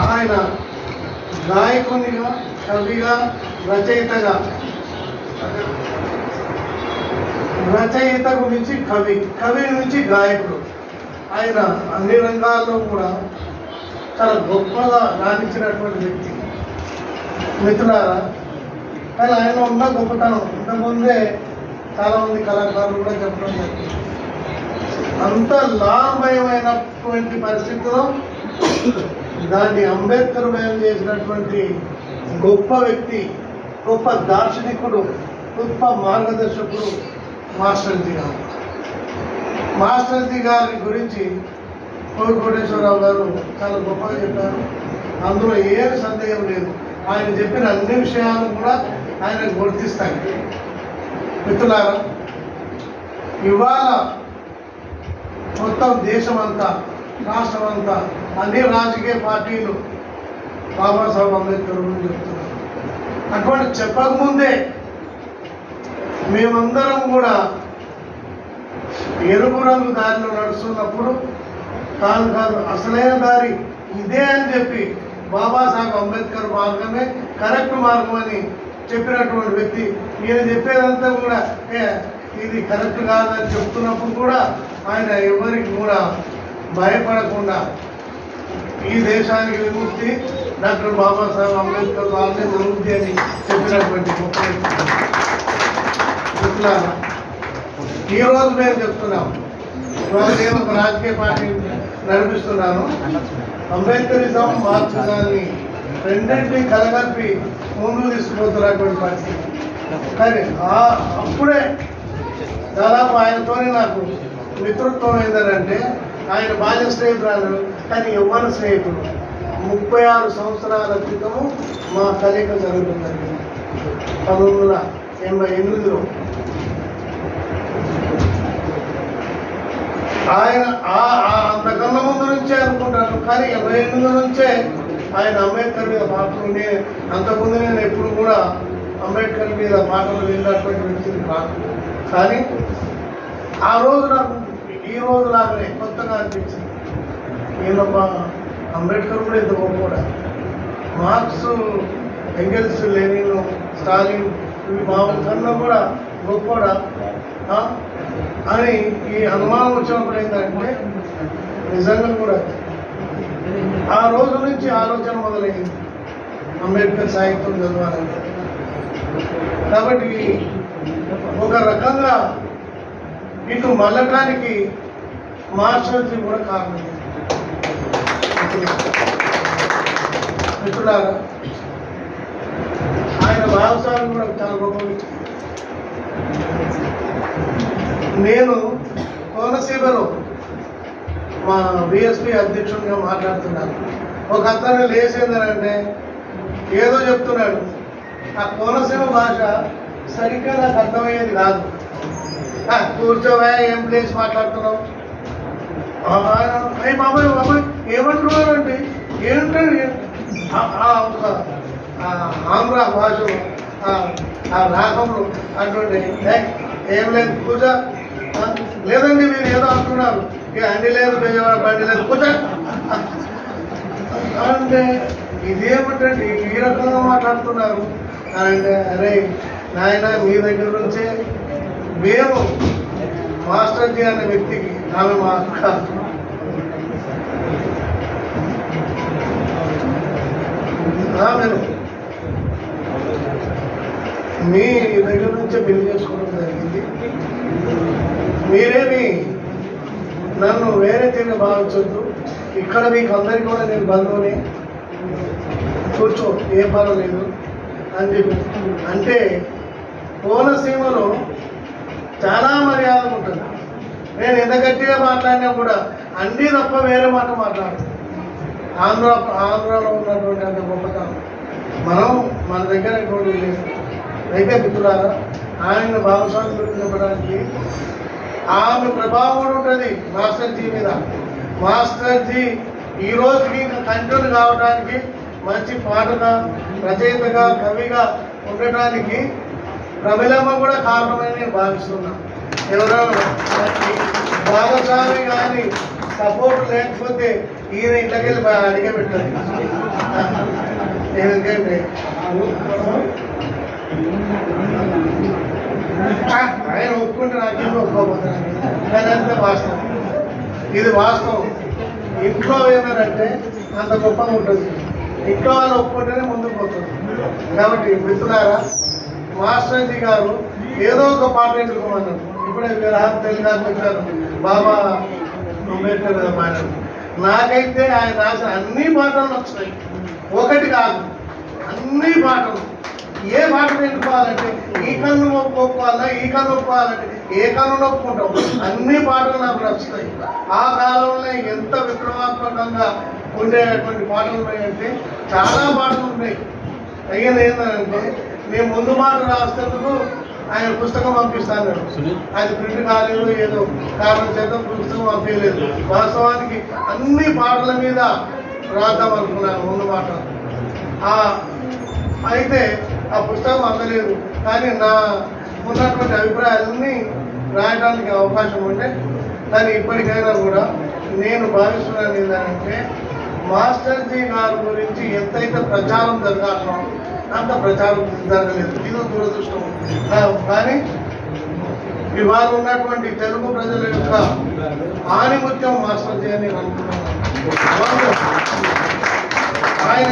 ఆయన గాయకునిగా కవిగా రచయితగా. రచయిత గురించి కవి కవి నుంచి గాయకుడు. ఆయన అన్ని రంగాల్లో కూడా చాలా గొప్పగా రాణించినటువంటి వ్యక్తి. మిత్రులారా కానీ ఆయన ఉన్న గొప్పతనం ఇంతకుముందే చాలామంది కళాకారులు కూడా చెప్పడం జరిగింది. అంత లాభమయమైనటువంటి పరిస్థితిలో దాన్ని అంబేద్కర్ మేలు చేసినటువంటి గొప్ప వ్యక్తి గొప్ప దార్శనికుడు గొప్ప మార్గదర్శకుడు మాస్టర్జీ గారు. మాస్టర్జీ గారి గురించి కోవి కోటేశ్వరరావు గారు చాలా గొప్పగా చెప్పారు. అందులో ఏం సందేహం లేదు. ఆయన చెప్పిన అన్ని విషయాలు కూడా ఆయన గుర్తిస్తాయి. మిత్రులారా ఇవాళ మొత్తం దేశమంతా రాష్ట్రమంతా రాష్ట్రం అంతా అన్ని రాజకీయ పార్టీలు బాబాసాహెబ్ అంబేద్కర్ గురించి చెప్తున్నారు. అటువంటి చెప్పకముందే మేమందరం కూడా ఎరుపు రంగు దారిలో నడుస్తున్నప్పుడు కాదు కాదు అసలైన దారి ఇదే అని చెప్పి బాబాసాహెబ్ అంబేద్కర్ మార్గమే కరెక్ట్ మార్గం అని చెప్పినటువంటి వ్యక్తి. ఈయన చెప్పేదంతా కూడా ఏ ఇది కరెక్ట్ కాదని చెప్తున్నప్పుడు కూడా ఆయన ఎవరికి కూడా భయపడకుండా ఈ దేశానికి విముక్తి డాక్టర్ బాబాసాహెబ్ అంబేద్కర్ వాళ్ళే విముక్తి అని చెప్పినటువంటి గొప్ప వ్యక్తి. మిత్రులారా, ఈ రోజు మేము చెప్తున్నాం ఇవాళ నేను ఒక రాజకీయ పార్టీ నడిపిస్తున్నాను. అంబేద్కరిజం మార్చడాన్ని రెండింటినీ కలగలిపి ముందు తీసుకుపోతున్నటువంటి పరిస్థితి కానీ ఆ అప్పుడే దాదాపు ఆయనతోనే నాకు మిత్రత్వం ఏంటంటే ఆయన బాల్య స్నేహితురాలు కానీ యవ్వన స్నేహితుడు. ముప్పై ఆరు సంవత్సరాల క్రితము మా కలయిక జరగడం జరిగింది పంతొమ్మిది వందల ఎనభై ఎనిమిదిలో. ఆయన ఆ- అంతకన్నా ముందు నుంచే అనుకుంటాను కానీ ఎనభై ఎనిమిది నుంచే ఆయన అంబేద్కర్ మీద పాటలు నే అంతకుముందు నేను ఎప్పుడు కూడా అంబేద్కర్ మీద పాటలు వెళ్ళినటువంటి వ్యక్తిని కాదు. కానీ ఆ రోజు నాకు ఈ రోజు లాగానే కొత్తగా అనిపించింది. ఈయనొక అంబేద్కర్ కూడా ఇంత గొప్ప మార్క్స్ ఎంగెల్స్ లెనిన్ స్టాలిన్ ఇవి మామూలు కన్నా కూడా గొప్పడా అని ఈ అనుమానం వచ్చినప్పుడు ఏంటంటే నిజంగా కూడా ఆ రోజు నుంచి ఆలోచన మొదలైంది. అంబేద్కర్ సాహిత్యం చదవాలని కాబట్టి ఒక రకంగా ఇటు మళ్ళటానికి మార్షల్జీ కూడా కారణం మిత్రులారా ఆయన భావసాలు కూడా చాలా గొప్ప నేను కోనసీమలో మా బిఎస్పి అధ్యక్షుడిగా మాట్లాడుతున్నాను. ఒక అతను లేచేందనంటే ఏదో చెప్తున్నాడు. ఆ కోనసీమ భాష సరిగ్గా నాకు అర్థమయ్యేది కాదు. కూర్చోవా ఏం ప్లేస్ మాట్లాడుతున్నావు? అమ్మాయి ఆయన, అయ్య బాబాయ్ ఏమంటున్నారండి? ఏంటండి? ఆ- ఆ ఒక ఆంధ్ర భాషలో ఆ- రాగంలో అటువంటి ఏం లేదు. పూజ లేదండి మీరు ఏదో అంటున్నారు. ఇక అండి లేదు బెజవాడ బండి లేదు. పూజ. అంటే ఇదేమిటండి? ఈ రకంగా మాట్లాడుతున్నారు. అంటే అరే నాయన మీ దగ్గర నుంచే మేము మాస్టర్జీ అనే వ్యక్తికి ఆమె మా అక్క మీ దగ్గర నుంచే బిల్ చేసుకోవడం జరిగింది. మీరేమి నన్ను వేరే తీరుగా భావించొద్దు ఇక్కడ మీకు అందరికీ కూడా నేను బంధువుని. కూర్చో ఏ పర్వాలేదు అని చెప్పి. అంటే కోనసీమలో చాలా మర్యాద ఉంటుంది నేను ఎంత గట్టిగా మాట్లాడినా కూడా అన్నీ తప్ప వేరే మాట మాట్లాడు ఆంధ్ర ఆంధ్రాలో ఉన్నటువంటి అంత గొప్పతనం. మనం మన దగ్గర ఎటువంటి అయితే మిత్రులారా ఆయన భావస్వామి గురించి చెప్పడానికి ఆమె ప్రభావం కూడా ఉంటుంది మాస్టర్ జీ మీద. మాస్టర్ జీ ఈ రోజుకి ఇంకా కంటిన్యూ కావడానికి మంచి పాటగా రచయితగా కవిగా ఉండటానికి ప్రమిలమ్మ కూడా కారణమని నేను భావిస్తున్నా ఎవరైనా భాగస్వామి కానీ సపోర్ట్ లేకపోతే ఈయన ఇంట్లోకి వెళ్ళి బాగా అడిగే పెట్టాలి ఎందుకంటే ఆయన ఒప్పుకుంటే నాకేమో ఒప్పుకోబోతున్నాను కానీ అంతే వాస్తవం. ఇది వాస్తవం. ఇంట్లో ఏమన్నారంటే అంత గొప్పగా ఉంటుంది. ఇంట్లో వాళ్ళు ఒప్పుకుంటేనే ముందుకు పోతుంది. కాబట్టి మిత్రులారా మాస్టర్జీ గారు ఏదో ఒక పాట ఎన్నుకోమన్నారు ఇప్పుడే విరహం తెలుగు గారు చెప్పారు. బాబా అంబేద్కర్ గారు నాకైతే ఆయన రాసిన అన్ని పాటలు నచ్చుతాయి. ఒకటి కాదు అన్ని పాటలు. ఏ పాటలు ఎన్నుకోవాలంటే ఈ కన్ను ఒప్పుకోవాలా ఈ కన్ను ఒప్పుకోవాలంటే ఏ కన్ను నొప్పుకుంటాం అన్ని పాటలు నాకు నచ్చుతాయి. ఆ కాలంలో ఎంత విప్లవాత్మకంగా ఉండేటువంటి పాటలు ఉన్నాయంటే చాలా పాటలు ఉన్నాయి. అయ్యేది ఏంటంటే మేము ముందు మాట రాసేందుకు ఆయన పుస్తకం పంపిస్తాను. అది ప్రింట్ కాలేదు ఏదో కారణం చేత పుస్తకం పంపించలేదు. వాస్తవానికి అన్ని పాటల మీద రాద్దాం అనుకున్నాను ముందు మాట అయితే ఆ పుస్తకం అందలేదు. కానీ నా ఉన్నటువంటి అభిప్రాయాలన్నీ రాయడానికి అవకాశం ఉంటే కానీ ఇప్పటికైనా కూడా నేను భావిస్తున్నాను ఏంటంటే మాస్టర్జీ గారి గురించి ఎంతైతే ప్రచారం జరగాలో అంత ప్రచారం జరగలేదు. ఇది దురదృష్టం ఆ, కానీ ఇవాళ ఉన్నటువంటి తెలుగు ప్రజల యొక్క ఆనిముత్యం మాస్టర్ అని నేను అనుకుంటున్నాను. ఆయన